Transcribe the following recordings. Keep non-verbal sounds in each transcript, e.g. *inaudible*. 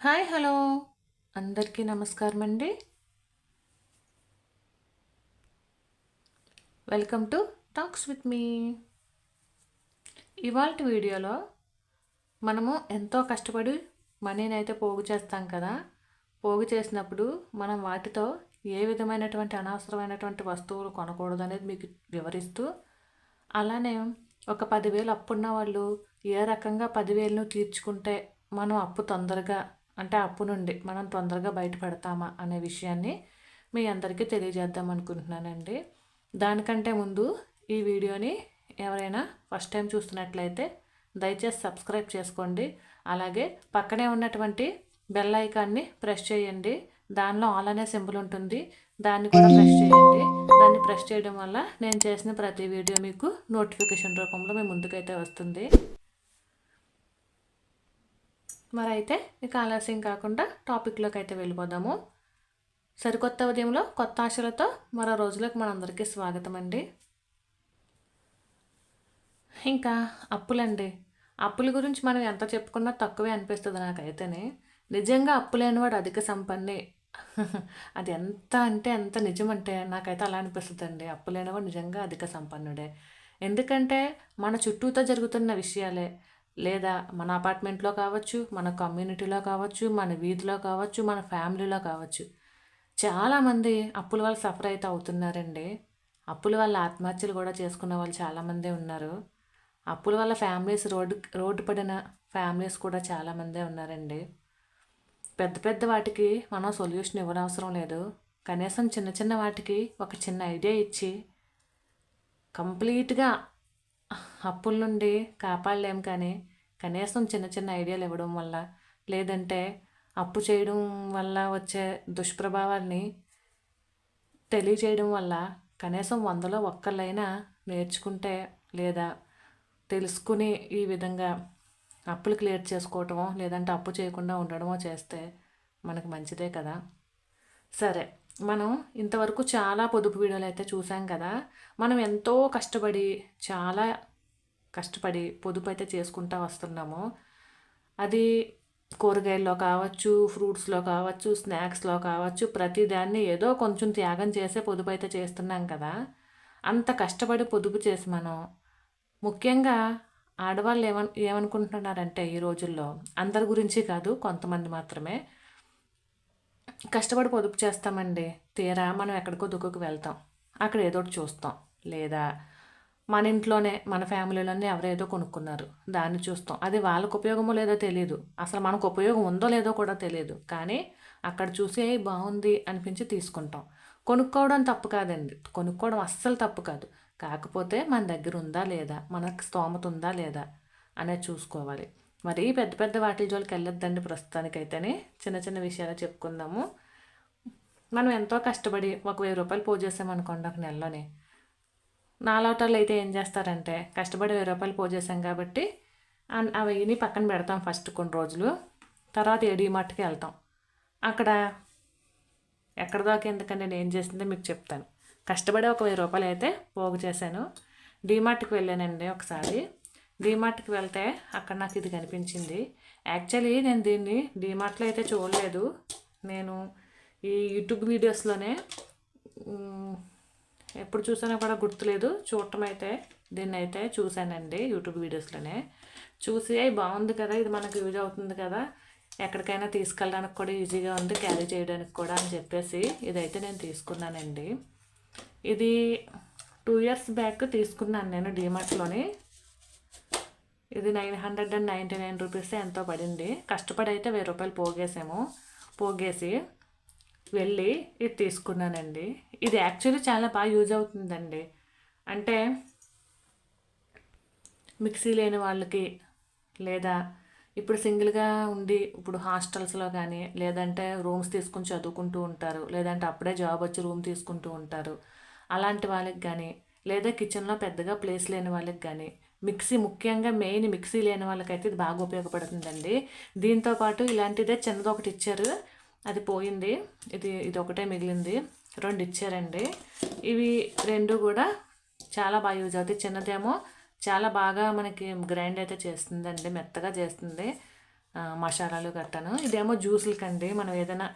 Hi hello. అందరికీ నమస్కారం అండి. Welcome to talks with me. ఇవాళ వీడియోలో మనము ఎంతో కష్టపడి మనీని అయితే పోగు చేస్తాం కదా. పోగు చేసినప్పుడు మనం వాటితో ఏ విధమైనటువంటి అనవసరమైనటువంటి వస్తువులు కొనకూడదు అనేది మీకు వివరిస్తూ అలానే ఒక పదివేలు అప్పున్న వాళ్ళు ఏ రకంగా పదివేలను తీర్చుకుంటే మనం అప్పు తొందరగా అంటే అప్పు నుండి మనం తొందరగా బయటపడతామా అనే విషయాన్ని మీ అందరికీ తెలియజేద్దాం అనుకుంటున్నానండి. దానికంటే ముందు ఈ వీడియోని ఎవరైనా ఫస్ట్ టైం చూస్తున్నట్లయితే దయచేసి సబ్స్క్రైబ్ చేసుకోండి. అలాగే పక్కనే ఉన్నటువంటి బెల్ ఐకాన్ని ప్రెస్ చేయండి. దానిలో ఆల్ అనే సింబల్ ఉంటుంది. దాన్ని కూడా ప్రెస్ చేయండి. దాన్ని ప్రెస్ చేయడం వల్ల నేను చేసిన ప్రతి వీడియో మీకు నోటిఫికేషన్ రూపంలో మీ ముందుకైతే వస్తుంది. మరి అయితే ఇక ఆలస్యం కాకుండా టాపిక్లోకి అయితే వెళ్ళిపోదాము. సరికొత్త ఉదయంలో కొత్త ఆశలతో మరో రోజులకు మనందరికీ స్వాగతం అండి. ఇంకా అప్పులండి. అప్పుల గురించి మనం ఎంత చెప్పుకున్నా తక్కువే అనిపిస్తుంది నాకైతేనే. నిజంగా అప్పులేనివాడు అధిక సంపన్నే. అది ఎంత అంటే ఎంత నిజమంటే నాకైతే అలా అనిపిస్తుంది అండి అప్పులేనివాడు నిజంగా అధిక సంపన్నుడే. ఎందుకంటే మన చుట్టూతో జరుగుతున్న విషయాలే. లేదా మన అపార్ట్మెంట్లో కావచ్చు మన కమ్యూనిటీలో కావచ్చు మన వీధిలో కావచ్చు మన ఫ్యామిలీలో కావచ్చు. చాలామంది అప్పుల వల్ల సఫర్ అయితే అవుతున్నారండి. అప్పుల వల్ల ఆత్మహత్యలు కూడా చేసుకున్న వాళ్ళు చాలామందే ఉన్నారు. అప్పుల వల్ల ఫ్యామిలీస్ రోడ్డు రోడ్డు పడిన ఫ్యామిలీస్ కూడా చాలామందే ఉన్నారండి. పెద్ద పెద్ద వాటికి మనం సొల్యూషన్ ఇవ్వనవసరం లేదు. కనీసం చిన్న చిన్న వాటికి ఒక చిన్న ఐడియా ఇచ్చి కంప్లీట్గా అప్పుల నుండి కాపాడలేం కానీ కనీసం చిన్న చిన్న ఐడియాలు ఇవ్వడం వల్ల లేదంటే అప్పు చేయడం వల్ల వచ్చే దుష్ప్రభావాల్ని తెలియజేయడం వల్ల కనీసం వందలో ఒక్కళ్ళైనా నేర్చుకుంటే లేదా తెలుసుకుని ఈ విధంగా అప్పులు క్లియర్ చేసుకోవటమో లేదంటే అప్పు చేయకుండా ఉండడమో చేస్తే మనకు మంచిదే కదా? సరే. మనం ఇంతవరకు చాలా పొదుపు వీడియోలు అయితే చూసాం కదా మనం ఎంతో కష్టపడి చాలా కష్టపడి పొదుపు అయితే చేసుకుంటూ వస్తున్నాము. అది కూరగాయల్లో కావచ్చు ఫ్రూట్స్లో కావచ్చు స్నాక్స్లో కావచ్చు ప్రతి దాన్ని ఏదో కొంచెం త్యాగం చేసే పొదుపు అయితే చేస్తున్నాం కదా. అంత కష్టపడి పొదుపు చేసి మనం ముఖ్యంగా ఆడవాళ్ళు ఏమన్ ఏమనుకుంటున్నారంటే ఈ రోజుల్లో అందరి గురించి కాదు కొంతమంది మాత్రమే కష్టపడి పొదుపు చేస్తామండి. తీరా మనం ఎక్కడికో దుక్కుకు వెళ్తాం. అక్కడ ఏదో ఒకటి చూస్తాం. లేదా మన ఇంట్లోనే మన ఫ్యామిలీలోనే ఎవరేదో కొనుక్కున్నారు. దాన్ని చూస్తాం. అది వాళ్ళకు ఉపయోగమో లేదో తెలియదు అసలు మనకు ఉపయోగం ఉందో లేదో కూడా తెలియదు కానీ అక్కడ చూసి బాగుంది అనిపించి తీసుకుంటాం. కొనుక్కోవడం తప్పు కాదండి. కొనుక్కోవడం అస్సలు తప్పు కాదు. కాకపోతే మన దగ్గర ఉందా లేదా? మనకు స్తోమత ఉందా లేదా? అనేది చూసుకోవాలి. మరీ పెద్ద పెద్ద వాటి జోలికి వెళ్ళొద్దండి ప్రస్తుతానికైతేనే. చిన్న చిన్న విషయాలు చెప్పుకుందాము. మనం ఎంతో కష్టపడి ఒక వెయ్యి రూపాయలు పో చేసామనుకోండి ఒక నెలలోనే. నాలుగోటాలు అయితే ఏం చేస్తారంటే కష్టపడి వెయ్యి రూపాయలు పూజ చేసాం కాబట్టి ఆ వెయ్యిని పక్కన పెడతాం ఫస్ట్ కొన్ని రోజులు. తర్వాత ఏడీ మట్టుకి వెళ్తాం. అక్కడ ఎక్కడ దాకా ఎందుకంటే నేను ఏం చేసిందో మీకు చెప్తాను. కష్టపడి ఒక వెయ్యి రూపాయలు అయితే పోగు చేశాను. డీమార్ట్కి వెళ్ళానండి ఒకసారి. డీమార్ట్కి వెళ్తే అక్కడ నాకు ఇది కనిపించింది. యాక్చువల్లీ నేను దీన్ని డీమార్ట్లో అయితే చూడలేదు. నేను ఈ యూట్యూబ్ వీడియోస్లోనే ఎప్పుడు చూసానో కూడా గుర్తులేదు. చూడటం అయితే దీన్ని అయితే చూశానండి యూట్యూబ్ వీడియోస్లోనే చూసి అవి బాగుంది కదా ఇది మనకు యూజ్ అవుతుంది కదా. ఎక్కడికైనా తీసుకెళ్ళడానికి కూడా ఈజీగా ఉంది క్యారీ చేయడానికి కూడా అని చెప్పేసి ఇదైతే నేను తీసుకున్నానండి. ఇది టూ ఇయర్స్ బ్యాక్ తీసుకున్నాను నేను డీమార్ట్లోని ఇది nine hundred and ninety nine rupees ఎంతో పడింది. కష్టపడి అయితే వెయ్యి రూపాయలు పోగేసాము. పోగేసి వెళ్ళి ఇది తీసుకున్నానండి. ఇది యాక్చువల్లీ చాలా బాగా యూజ్ అవుతుందండి. అంటే మిక్సీ లేని వాళ్ళకి లేదా ఇప్పుడు సింగిల్గా ఉండి ఇప్పుడు హాస్టల్స్లో కానీ లేదంటే రూమ్స్ తీసుకుని చదువుకుంటూ ఉంటారు. లేదంటే అప్పుడే జాబ్ వచ్చి రూమ్ తీసుకుంటూ ఉంటారు. అలాంటి వాళ్ళకి కానీ లేదా కిచెన్లో పెద్దగా ప్లేస్ లేని వాళ్ళకి కానీ మిక్సీ ముఖ్యంగా మెయిన్ మిక్సీ లేని వాళ్ళకైతే ఇది బాగా ఉపయోగపడుతుందండి. దీంతోపాటు ఇలాంటిదే చిన్నది ఒకటి ఇచ్చారు. అది పోయింది. ఇది ఇది ఒకటే మిగిలింది. రెండు ఇచ్చారండి. ఇవి రెండు కూడా చాలా బాగా యూజ్ అవుతాయి. చిన్నదేమో చాలా బాగా మనకి గ్రైండ్ అయితే చేస్తుందండి. మెత్తగా చేస్తుంది. మసాలాలు కట్టాను ఇదేమో జ్యూసులకండి. మనం ఏదైనా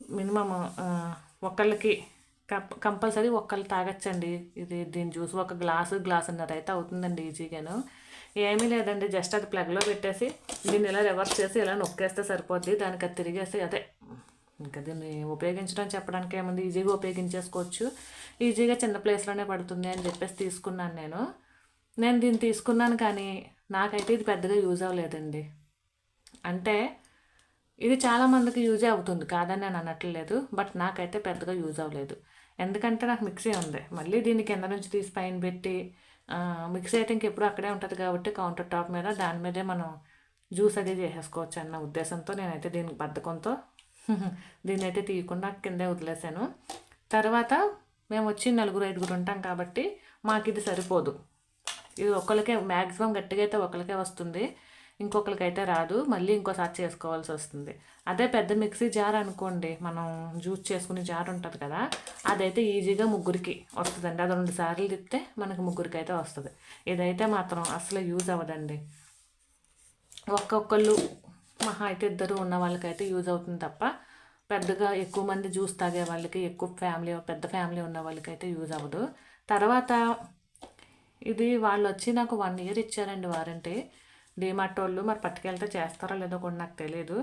మినిమం ఒకళ్ళకి కంపల్సరీ ఒక్కళ్ళు తాగొచ్చండి. ఇది దీని జ్యూస్ ఒక గ్లాసు గ్లాసున్నర అయితే అవుతుందండి ఈజీగాను. ఏమీ లేదండి జస్ట్ అది ప్లగ్లో పెట్టేసి దీన్ని ఇలా రివర్స్ చేసి ఇలా నొక్కేస్తే సరిపోద్ది. దానికి అది తిరిగేసి అదే ఇంకా దీన్ని ఉపయోగించడం చెప్పడానికి ఏముంది? ఈజీగా ఉపయోగించేసుకోవచ్చు. ఈజీగా చిన్న ప్లేస్లోనే పడుతుంది అని చెప్పేసి తీసుకున్నాను నేను. నేను దీన్ని తీసుకున్నాను కానీ నాకైతే ఇది పెద్దగా యూజ్ అవ్వలేదండి. అంటే ఇది చాలా మందికి అవుతుంది. కాదని నేను అనట్లేదు. బట్ నాకైతే పెద్దగా యూజ్ అవ్వలేదు. ఎందుకంటే నాకు మిక్సీ ఉంది. మళ్ళీ దీన్ని కింద నుంచి తీసి పైన పెట్టి మిక్సీ అయితే ఇంకెప్పుడు అక్కడే ఉంటుంది కాబట్టి కౌంటర్ టాప్ మీద దాని మీదే మనం జ్యూస్ అది చేసేసుకోవచ్చు అన్న ఉద్దేశంతో నేనైతే దీనికి బద్ధకంతో *laughs* దీన్ని అయితే తీయకుండా కిందే వదిలేసాను. తర్వాత మేము వచ్చి నలుగురు ఐదుగురు ఉంటాం కాబట్టి మాకు ఇది సరిపోదు. ఇది ఒకరికే మ్యాక్సిమం గట్టిగా అయితే ఒకరికే వస్తుంది. ఇంకొకరికైతే రాదు మళ్ళీ ఇంకోసారి చేసుకోవాల్సి వస్తుంది. అదే పెద్ద మిక్సీ జార్ అనుకోండి మనం జ్యూస్ చేసుకునే జార్ ఉంటుంది కదా అదైతే ఈజీగా ముగ్గురికి వస్తుందండి. అది రెండు సార్లు తిప్పితే మనకి ముగ్గురికి అయితే వస్తుంది. ఇదైతే మాత్రం అసలు యూజ్ అవ్వదండి. ఒక్కొక్కళ్ళు మహా అయితే ఇద్దరు ఉన్న వాళ్ళకైతే యూజ్ అవుతుంది తప్ప పెద్దగా ఎక్కువ మంది జ్యూస్ తాగే వాళ్ళకి ఎక్కువ ఫ్యామిలీ పెద్ద ఫ్యామిలీ ఉన్న వాళ్ళకైతే యూజ్ అవ్వదు. తర్వాత ఇది వాళ్ళు వచ్చి నాకు వన్ ఇయర్ ఇచ్చారండి వారంటీ. డిమార్ట్ వాళ్ళు మరి పట్టుకెళ్తే చేస్తారో లేదో కూడా నాకు తెలియదు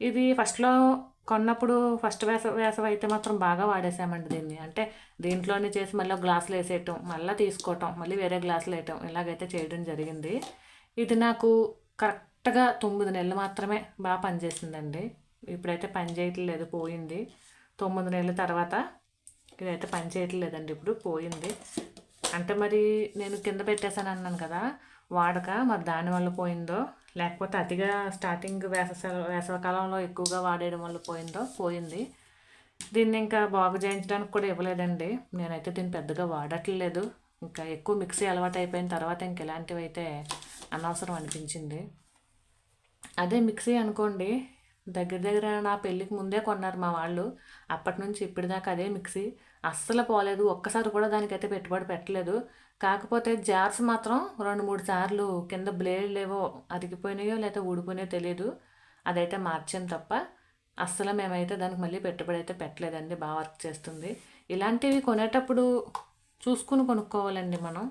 ఇది ఫస్ట్లో కొన్నప్పుడు ఫస్ట్ వేస వేసవి అయితే మాత్రం బాగా వాడేసామండి దీన్ని. అంటే దీంట్లోనే చేసి మళ్ళీ గ్లాసులు వేసేయటం మళ్ళీ తీసుకోవటం మళ్ళీ వేరే గ్లాసులు వేయటం ఇలాగైతే చేయడం జరిగింది. ఇది నాకు కరెక్ట్గా తొమ్మిది నెలలు మాత్రమే బాగా పనిచేసిందండి. ఇప్పుడైతే పని చేయట్లేదు పోయింది. తొమ్మిది నెలల తర్వాత ఇదైతే పని చేయట్లేదండి ఇప్పుడు పోయింది. అంటే మరి నేను కింద పెట్టేశాను అన్నాను కదా వాడక మరి దానివల్ల పోయిందో లేకపోతే అతిగా స్టార్టింగ్ వేసవ వేసవకాలంలో ఎక్కువగా వాడేయడం వల్ల పోయిందో పోయింది. దీన్ని ఇంకా బాగు చేయించడానికి కూడా ఇవ్వలేదండి. నేనైతే దీన్ని పెద్దగా వాడట్లేదు. ఇంకా ఎక్కువ మిక్సీ అలవాటు అయిపోయిన తర్వాత ఇంక ఇలాంటివి అయితే అనవసరం అనిపించింది. అదే మిక్సీ అనుకోండి దగ్గర దగ్గర నా పెళ్ళికి ముందే కొన్నారు మా వాళ్ళు. అప్పటి నుంచి ఇప్పటిదాకా అదే మిక్సీ. అస్సలు పోలేదు. ఒక్కసారి కూడా దానికైతే పెట్టుబడి పెట్టలేదు. కాకపోతే జార్స్ మాత్రం రెండు మూడు సార్లు కింద బ్లేడ్ ఏవో అరిగిపోయినాయో లేకపోతే ఊడిపోయినాయో తెలియదు అదైతే మార్చాం తప్ప అస్సలు మేమైతే దానికి మళ్ళీ పెట్టుబడి అయితే పెట్టలేదండి బాగా వర్క్ చేస్తుంది. ఇలాంటివి కొనేటప్పుడు చూసుకుని కొనుక్కోవాలండి మనం.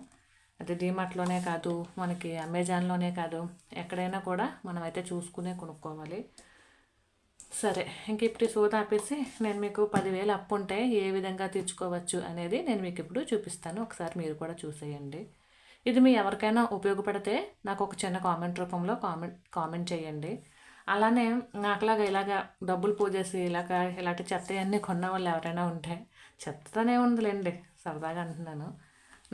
అది డీమార్ట్లోనే కాదు మనకి అమెజాన్లోనే కాదు ఎక్కడైనా కూడా మనమైతే చూసుకునే కొనుక్కోవాలి. సరే ఇంక ఇప్పుడు ఈ సోద ఆపేసి నేను మీకు పదివేలు అప్పు ఉంటే ఏ విధంగా తీర్చుకోవచ్చు అనేది నేను మీకు ఇప్పుడు చూపిస్తాను. ఒకసారి మీరు కూడా చూసేయండి. ఇది మీ ఎవరికైనా ఉపయోగపడితే నాకు ఒక చిన్న కామెంట్ రూపంలో కామెంట్ కామెంట్ చేయండి. అలానే నాకులాగా ఇలాగా డబ్బులు పోజేసి ఇలాగ ఇలాంటి చెత్త అన్నీ కొన్న వాళ్ళు ఎవరైనా ఉంటే చెత్తనే ఉందిలేండి సరదాగా అంటున్నాను.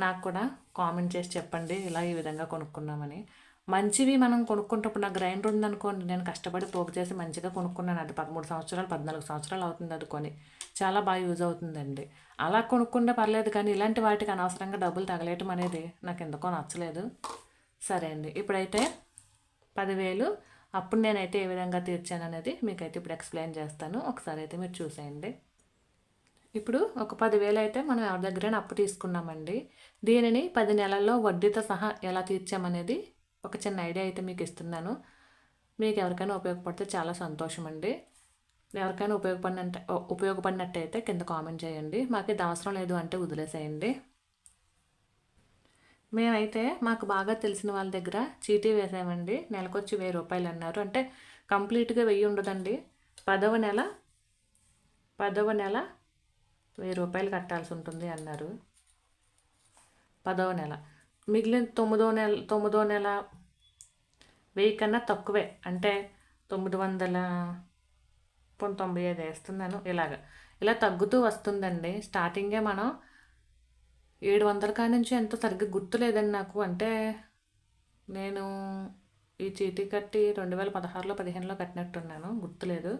నాకు కూడా కామెంట్ చేసి చెప్పండి ఇలా ఈ విధంగా కొనుక్కున్నామని. మంచివి మనం కొనుక్కుంటప్పుడు నా గ్రైండర్ ఉందనుకోండి నేను కష్టపడి పోగు చేసి మంచిగా కొనుక్కున్నాను. అది పదమూడు సంవత్సరాలు పద్నాలుగు సంవత్సరాలు అవుతుంది అది కొని చాలా బాగా యూజ్ అవుతుందండి. అలా కొనుక్కుంటే పర్లేదు కానీ ఇలాంటి వాటికి అనవసరంగా డబ్బులు తగలేయటం అనేది నాకు ఎందుకో నచ్చలేదు. సరే అండి ఇప్పుడైతే పదివేలు అప్పుడు నేనైతే ఏ విధంగా తీర్చాను అనేది మీకైతే ఇప్పుడు ఎక్స్ప్లెయిన్ చేస్తాను. ఒకసారి అయితే మీరు చూసేయండి. ఇప్పుడు ఒక పదివేలు అయితే మనం ఎవరి దగ్గరైనా అప్పు తీసుకున్నామండి. దీనిని పది నెలల్లో వడ్డీతో సహా ఎలా తీర్చామనేది ఒక చిన్న ఐడియా అయితే మీకు ఇస్తున్నాను. మీకు ఎవరికైనా ఉపయోగపడితే చాలా సంతోషం అండి ఎవరికైనా ఉపయోగపడినంత ఉపయోగపడినట్టయితే కింద కామెంట్ చేయండి. మాకు ఇది అవసరం లేదు అంటే వదిలేసేయండి. మేమైతే మాకు బాగా తెలిసిన వాళ్ళ దగ్గర చీటీ వేసామండి. నెలకొచ్చి వెయ్యి రూపాయలు అన్నారు. అంటే కంప్లీట్గా వెయ్యి ఉండదండి. పదవ నెల పదవ నెల వెయ్యి రూపాయలు కట్టాల్సి ఉంటుంది అన్నారు. పదవ నెల. మిగిలిన తొమ్మిదో నెల తొమ్మిదో నెల వెయ్యి కన్నా తక్కువే. అంటే తొమ్మిది వందల తొంభై ఐదు వేస్తున్నాను ఇలాగ. ఇలా తగ్గుతూ వస్తుందండి. స్టార్టింగే మనం ఏడు వందల కాడి నుంచి ఎంతో సరిగ్గా గుర్తు లేదండి నాకు. అంటే నేను ఈ చీటీ కట్టి రెండు వేల పదహారులో పదిహేనులో కట్టినట్టున్నాను. గుర్తులేదు.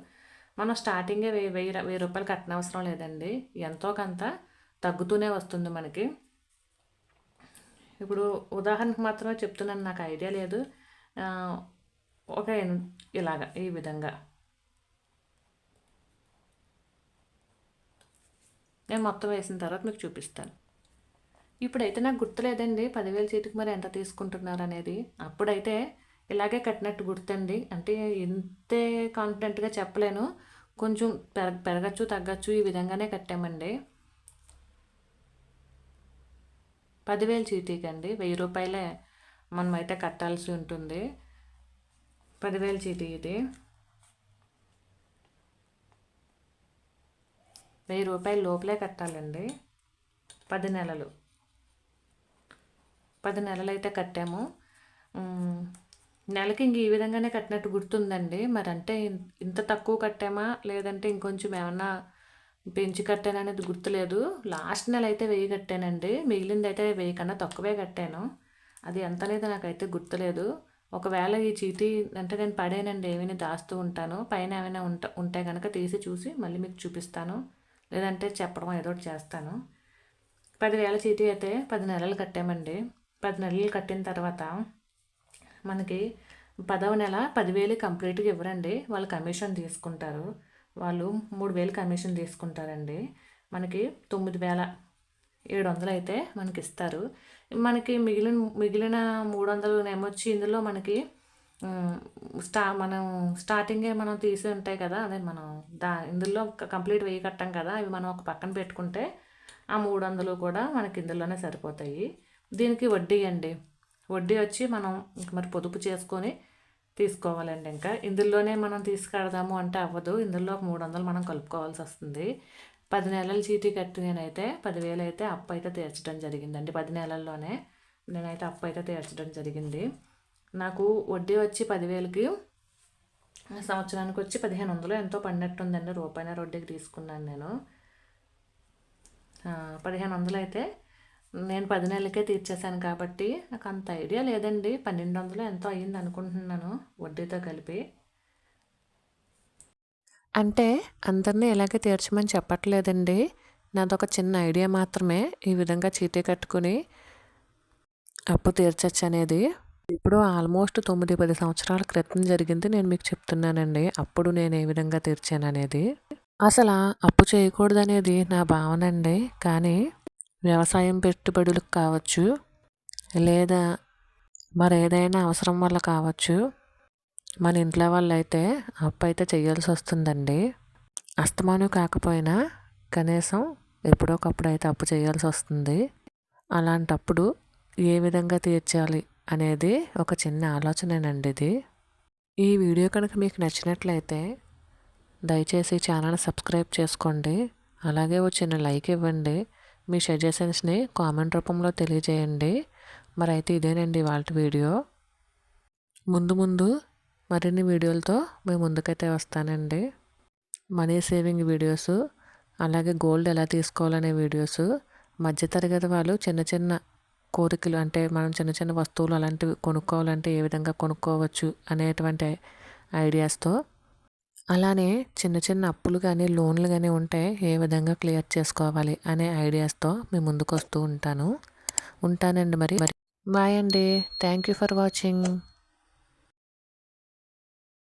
మనం స్టార్టింగే వెయ్యి వెయ్యి వెయ్యి రూపాయలు కట్టనవసరం లేదండి. ఎంతో కొంత తగ్గుతూనే వస్తుంది మనకి. ఇప్పుడు ఉదాహరణకు మాత్రమే చెప్తున్నాను నాకు ఐడియా లేదు. ఒక ఇలాగ ఇలాగా ఈ విధంగా. నేను మొత్తం వేసిన తర్వాత మీకు చూపిస్తాను. ఇప్పుడైతే నాకు గుర్తులేదండి పదివేల చీటికి మరి ఎంత తీసుకుంటున్నారు అనేది అప్పుడైతే ఇలాగే కట్టినట్టు గుర్తండి. అంటే ఇంతే కాన్ఫిడెంట్గా చెప్పలేను. కొంచెం పెరగ పెరగచ్చు తగ్గచ్చు ఈ విధంగానే కట్టామండి. పదివేలు చీటీకి అండి వెయ్యి రూపాయలే మనమైతే కట్టాల్సి ఉంటుంది. పదివేలు చీటీ ఇది. వెయ్యి రూపాయల లోపలే కట్టాలండి. పది నెలలు. పది నెలలు అయితే కట్టాము. నెలకి ఇంక ఈ విధంగానే కట్టినట్టు గుర్తుందండి. మరి అంటే ఇంత తక్కువ కట్టామా? లేదంటే ఇంకొంచెం ఏమన్నా పెంచి కట్టాను అనేది గుర్తులేదు. లాస్ట్ నెల అయితే వెయ్యి కట్టానండి. మిగిలింది అయితే వెయ్యి కన్నా తక్కువే కట్టాను. అది ఎంత అనేది నాకైతే గుర్తులేదు. ఒకవేళ ఈ చీటీ అంటే నేను పడేనండి ఏమైనా దాస్తూ ఉంటాను. పైన ఏమైనా ఉంట ఉంటే కనుక తీసి చూసి మళ్ళీ మీకు చూపిస్తాను. లేదంటే చెప్పడం ఏదో ఒకటి చేస్తాను. పదివేల చీటీ అయితే పది నెలలు కట్టామండి. పది నెలలు కట్టిన తర్వాత మనకి పదవ నెల పదివేలు కంప్లీట్గా ఇవ్వరండి. వాళ్ళు కమిషన్ తీసుకుంటారు. వాళ్ళు మూడు వేలు కమిషన్ తీసుకుంటారండి. మనకి తొమ్మిది వేల ఏడు వందలు అయితే మనకి ఇస్తారు మనకి మిగిలిన మిగిలిన మూడు వందలు ఏమొచ్చి ఇందులో మనకి స్టా మనం స్టార్టింగే మనం తీసి ఉంటాయి కదా అదే మనం దా ఇందులో కంప్లీట్ వేయి కట్టాం కదా అవి మనం ఒక పక్కన పెట్టుకుంటే ఆ మూడు వందలు కూడా మనకి ఇందులోనే సరిపోతాయి. దీనికి వడ్డీ అండి. వడ్డీ వచ్చి మనం మరి పొదుపు చేసుకొని తీసుకోవాలండి ఇంకా. ఇందులోనే మనం తీసుకెడదాము అంటే అవ్వదు. ఇందులో ఒక మూడు వందలు మనం కలుపుకోవాల్సి వస్తుంది. పది నెలల చీటీ కట్టి నేనైతే పదివేలు అయితే అప్పు అయితే తీర్చడం జరిగిందండి. పది నెలల్లోనే నేనైతే అప్పు అయితే తీర్చడం జరిగింది. నాకు వడ్డీ వచ్చి పదివేలకి సంవత్సరానికి వచ్చి పదిహేను వందలు ఎంతో పడినట్టుందండి. రూపాయిన వడ్డీకి తీసుకున్నాను నేను. పదిహేను వందలు అయితే నేను పది నెలలకే తీర్చేశాను కాబట్టి నాకు అంత ఐడియా లేదండి. పన్నెండు వందలు ఎంతో అయ్యింది అనుకుంటున్నాను వడ్డీతో కలిపి. అంటే అందరినీ ఇలాగే తీర్చమని చెప్పట్లేదండి. నాదొక చిన్న ఐడియా మాత్రమే ఈ విధంగా చీటీ కట్టుకుని అప్పు తీర్చచ్చు అనేది ఇప్పుడు ఆల్మోస్ట్ తొమ్మిది పది సంవత్సరాల క్రితం జరిగింది నేను మీకు చెప్తున్నానండి. అప్పుడు నేను ఏ విధంగా తీర్చాను అనేది అసలు అప్పు చేయకూడదనేది నా భావన అండి కానీ వ్యవసాయం పెట్టుబడులకు కావచ్చు లేదా మరేదైనా అవసరం వల్ల కావచ్చు. మన ఇంట్లో వాళ్ళు అయితే అప్పు అయితే చేయాల్సి వస్తుందండి. అస్తమానం కాకపోయినా కనీసం ఎప్పుడోకప్పుడు అయితే అప్పు చేయాల్సి వస్తుంది. అలాంటప్పుడు ఏ విధంగా తీర్చాలి అనేది ఒక చిన్న ఆలోచనేనండి ఇది. ఈ వీడియో కనుక మీకు నచ్చినట్లయితే దయచేసి ఛానల్ సబ్స్క్రైబ్ చేసుకోండి. అలాగే ఒక చిన్న లైక్ ఇవ్వండి. మీ సజెషన్స్ని కామెంట్ రూపంలో తెలియజేయండి. మరి అయితే ఇదేనండి వాళ్ళ వీడియో. ముందు ముందు మరిన్ని వీడియోలతో మేము ముందుకైతే వస్తానండి. మనీ సేవింగ్ వీడియోస్ అలాగే గోల్డ్ ఎలా తీసుకోవాలనే వీడియోస్ మధ్యతరగతి వాళ్ళు చిన్న చిన్న కోరికలు అంటే మనం చిన్న చిన్న వస్తువులు అలాంటివి కొనుక్కోవాలంటే ఏ విధంగా కొనుక్కోవచ్చు అనేటువంటి ఐడియాస్తో అలానే చిన్న చిన్న అప్పులు కానీ లోన్లు కానీ ఉంటే ఏ విధంగా క్లియర్ చేసుకోవాలి అనే ఐడియాస్తో మీ ముందుకు వస్తూ ఉంటాను. ఉంటానండి మరి. మరి బాయ్ అండి. Thank you for watching.